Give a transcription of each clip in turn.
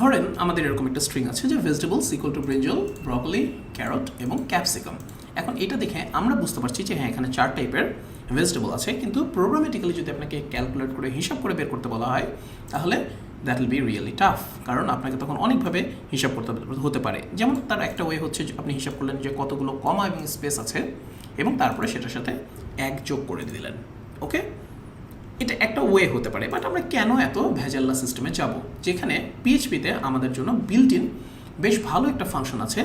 ধরেন আমাদের এরকম একটা স্ট্রিং আছে যে vegetables equal to brinjal broccoli carrot এবং ক্যাপসিকাম এখন এটা দেখে আমরা বুঝতে পারছি যে হ্যাঁ এখানে চার টাইপের ভেজিটেবল আছে, কিন্তু প্রোগ্রামেটিক্যালি যদি আপনাকে ক্যালকুলেট করে, হিসাব করে বের করতে বলা হয়, তাহলে that will be really tough কারণ আপনাকে তখন অনেকভাবে হিসাব করতে হতে পারে। যেমন তার একটা ওয়ে হচ্ছে আপনি হিসাব করলেন যে কতগুলো কমা এবং স্পেস আছে, এবং তারপরে সেটার সাথে এক যোগ করে দিলেন। ওকে এটা একটা ওয়ে হতে পারে বাট আমরা কেন এত ভেজাল্লা সিস্টেমে যাব? যেখানে পিএইচপিতে আমাদের জন্য বিল্ট ইন বেশ ভালো একটা ফাংশন আছে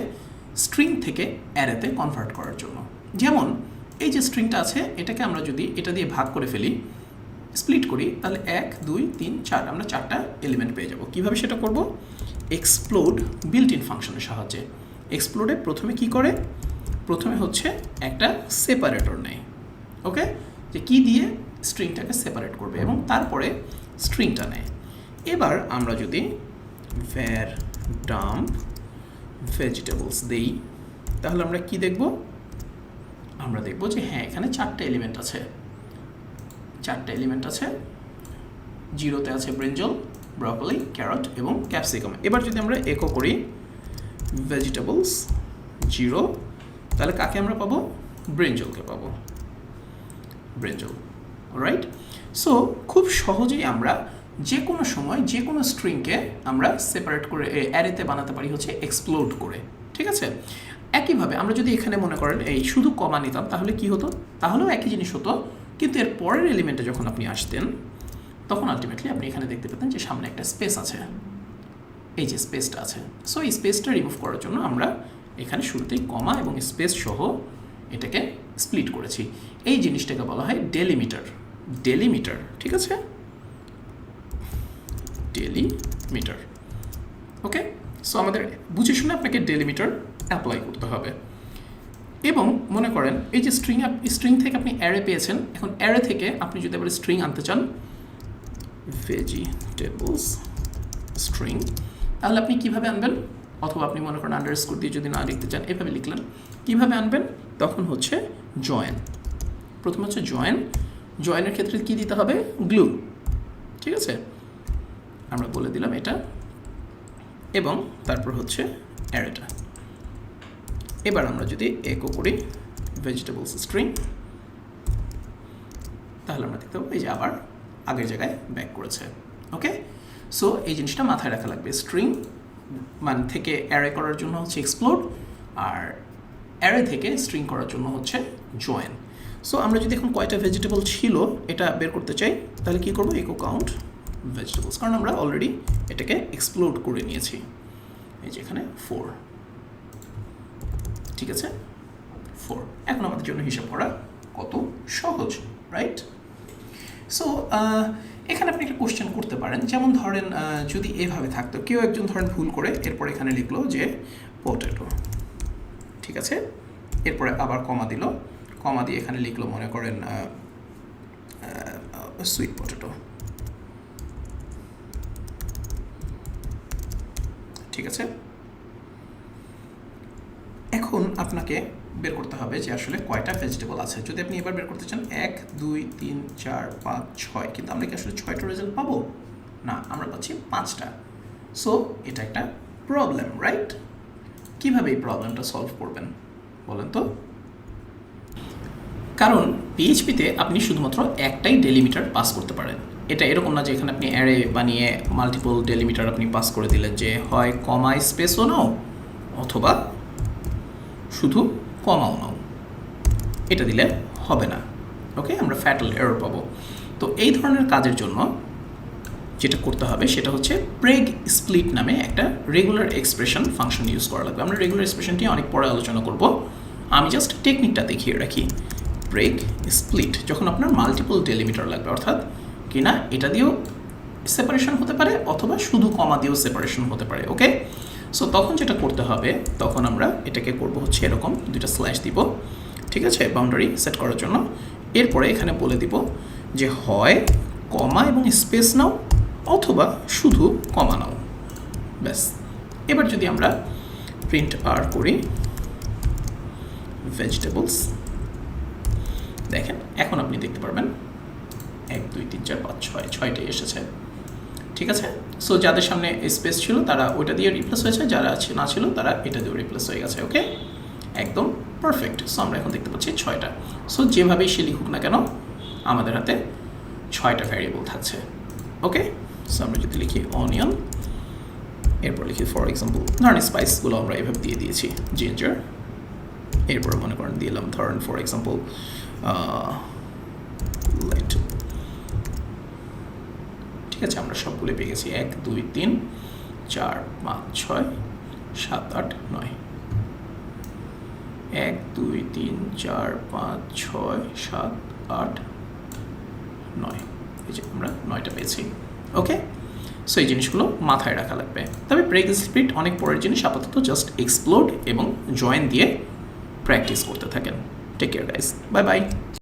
স্ট্রিং থেকে অ্যারেতে কনভার্ট করার জন্য। যেমন এই যে স্ট্রিংটা আছে, এটাকে আমরা যদি এটা দিয়ে ভাগ করে ফেলি স্প্লিট করি, তাহলে এক, দুই, তিন, চার, আমরা চারটা এলিমেন্ট পেয়ে যাব। কীভাবে সেটা করব? এক্সপ্লোড বিল্ট ইন ফাংশনের সাহায্যে। এক্সপ্লোডে প্রথমে কি করে? প্রথমে হচ্ছে একটা সেপারেটর নেয়। ওকে যে কি দিয়ে? স্ট্রিংটাকে সেপারেট করবে এবং তারপরে স্ট্রিংটা নেয়। এবার আমরা যদি ভ্যার ডাম্প ভেজিটেবলস দেই, তাহলে আমরা কি দেখব? আমরা দেখব যে হ্যাঁ এখানে চারটে এলিমেন্ট আছে। চারটে এলিমেন্ট আছে। জিরোতে আছে ব্রিঞ্জল ব্রকলি ক্যারট এবং ক্যাপসিকাম এবার যদি আমরা একো করি ভেজিটেবলস জিরো তাহলে কাকে আমরা পাবো? ব্রিঞ্জলকে পাবো। ব্রিঞ্জল রাইট সো খুব সহজেই আমরা যে কোনো সময় যে কোনো স্ট্রিংকে আমরা সেপারেট করে অ্যারেতে বানাতে পারি হচ্ছে এক্সপ্লোড করে। ঠিক আছে? একইভাবে আমরা যদি এখানে মনে করেন এই শুধু কমা নিতাম, তাহলে কি হতো? তাহলেও একই জিনিস হতো, কিন্তু এর পরের এলিমেন্টে যখন আপনি আসতেন, তখন আলটিমেটলি আপনি এখানে দেখতে পেতেন যে সামনে একটা স্পেস আছে। এই যে স্পেসটা আছে। সো এই স্পেসটা রিমুভ করার জন্য আমরা এখানে শুরুতেই কমা এবং স্পেস সহ এটাকে স্প্লিট করেছি। এই জিনিসটাকে বলা হয় ডেলিমিটার ডেলিমিটার, ঠিক আছে? ডেলিমিটার, ওকে? সো আমাদের বুঝে শুনে আপনাকে ডেলিমিটার অ্যাপ্লাই করতে হবে। এবং মনে করেন, এই যে স্ট্রিং স্ট্রিং থেকে আপনি অ্যারে পেয়েছেন, এখন অ্যারে থেকে আপনি যদি আবার স্ট্রিং আনতে চান ভেজিটেবলস স্ট্রিং তাহলে আপনি কীভাবে আনবেন? অথবা আপনি মনে করেন আন্ডার স্কোর দিয়ে যদি না লিখতে চান, এভাবে লিখলেন। কীভাবে আনবেন? তখন হচ্ছে জয়েন প্রথম হচ্ছে জয়েন জয়েনের ক্ষেত্রে কি দিতে হবে? গ্লু। ঠিক আছে? আমরা বলে দিলাম এটা। এবং তারপর হচ্ছে অ্যারেটা। এবার আমরা যদি একো করি ভেজিটেবলস স্ট্রিং তাহলে আমরা দেখতে পাবো এই যে আবার আগের জায়গায় ব্যাক করেছে। ওকে সো এই জিনিসটা মাথায় রাখা লাগবে। স্ট্রিং মান থেকে অ্যারে করার জন্য হচ্ছে এক্সপ্লোর আর অ্যারে থেকে স্ট্রিং করার জন্য হচ্ছে জয়েন সো আমরা যদি এখন কয়টা ভেজিটেবল ছিল এটা বের করতে চাই, তাহলে কী করব? ইকো কাউন্ট ভেজিটেবলস কারণ আমরা অলরেডি এটাকে এক্সপ্লোর করে নিয়েছি। এই যে এখানে ফোর ঠিক আছে? ফোর এখন আমাদের জন্য হিসাব করা কত সহজ রাইট সো এখানে আপনি একটা কোশ্চেন করতে পারেন। যেমন ধরেন যদি এভাবে থাকতো, কেউ একজন ধরেন ভুল করে, এরপর এখানে লিখলো যে পটেটো ঠিক আছে? এরপরে আবার কমা দিল। কমা দিয়ে এখানে লিখলো, মনে করেন সুইট পটেটো ঠিক আছে? এখন আপনাকে বের করতে হবে যে আসলে কয়টা ভেজিটেবল আছে। যদি আপনি এবার বের করতে চান, এক, দুই, তিন, চার, পাঁচ, ছয়। কিন্তু আমরা কি আসলে ছয়টা রেজাল্ট পাবো? না, আমরা পাচ্ছি পাঁচটা। সো এটা একটা প্রবলেম রাইট কীভাবে এই প্রবলেমটা সলভ করবেন? বলেন তো। কারণ পিএইচপিতে আপনি শুধুমাত্র একটাই ডেলিমিটার পাস করতে পারেন। এটা এরকম না যে এখানে আপনি অ্যারে বানিয়ে মাল্টিপল ডেলিমিটার আপনি পাস করে দিলেন যে হয় কমা স্পেসও নাও অথবা শুধু কমাও নাও। এটা দিলে হবে না। ওকে আমরা ফ্যাটাল এরর পাবো। তো এই ধরনের কাজের জন্য যেটা করতে হবে সেটা হচ্ছে প্রেগ স্প্লিট নামে একটা রেগুলার এক্সপ্রেশন ফাংশন ইউজ করা লাগবে। আমরা রেগুলার এক্সপ্রেশনটি অনেক পরে আলোচনা করব। আমি জাস্ট টেকনিকটা দেখিয়ে রাখি। প্রেগ স্প্লিট যখন আপনার মাল্টিপল ডেলিমিটার লাগবে, অর্থাৎ কিনা এটা দিয়েও সেপারেশন হতে পারে অথবা শুধু কমা দিয়েও সেপারেশন হতে পারে ওকে সো তখন যেটা করতে হবে, তখন আমরা এটাকে করব হচ্ছে এরকম, দুইটা স্ল্যাশ দিব, ঠিক আছে? বাউন্ডারি সেট করার জন্য। এরপরে এখানে বলে দিব যে হয় কমা এবং স্পেস নাও অথবা শুধু কমা নাও। ব্যাস। এবার যদি আমরা প্রিন্ট আর করি ভেজিটেবলস দেখেন, এখন আপনি দেখতে পারবেন, এক, দুই, তিন, চার, পাঁচ, ছয়, ছয়টাই এসেছে, ঠিক আছে? সো যাদের সামনে স্পেস ছিল, তারা ওইটা দিয়ে রিপ্লেস হয়েছে, যারা না ছিল, তারা এটা দিয়ে রিপ্লেস হয়ে গেছে ওকে একদম পারফেক্ট সো আমরা এখন দেখতে পাচ্ছি ছয়টা। সো যেভাবেই সে লিখুক না কেন, আমাদের হাতে ছয়টা ভ্যারিয়েবল থাকছে ওকে সো আমরা যদি লিখি অনিয়ন এরপর লিখি ফর এক্সাম্পল ধরেন স্পাইসগুলো আমরা এভাবে দিয়ে দিয়েছি জিঞ্জার এরপর মনে করেন দিলাম ধরেন ফর এক্সাম্পল লাইট ঠিক আছে, আমরা সবগুলো পেয়ে গেছি। এক, দুই, তিন, চার, পাঁচ, ছয়, সাত, আট, নয়। এক, দুই, তিন, চার, পাঁচ, ছয়, সাত, আট, নয়। এই যে আমরা নয়টা পেয়েছি। ওকে? সো এই জিনিসগুলো মাথায় রাখা লাগবে। তবে ব্রেক স্পিড অনেক পরের জিনিস, আপাতত জাস্ট এক্সপ্লোড এবং জয়েন দিয়ে প্র্যাকটিস করতে থাকেন। Take care guys bye bye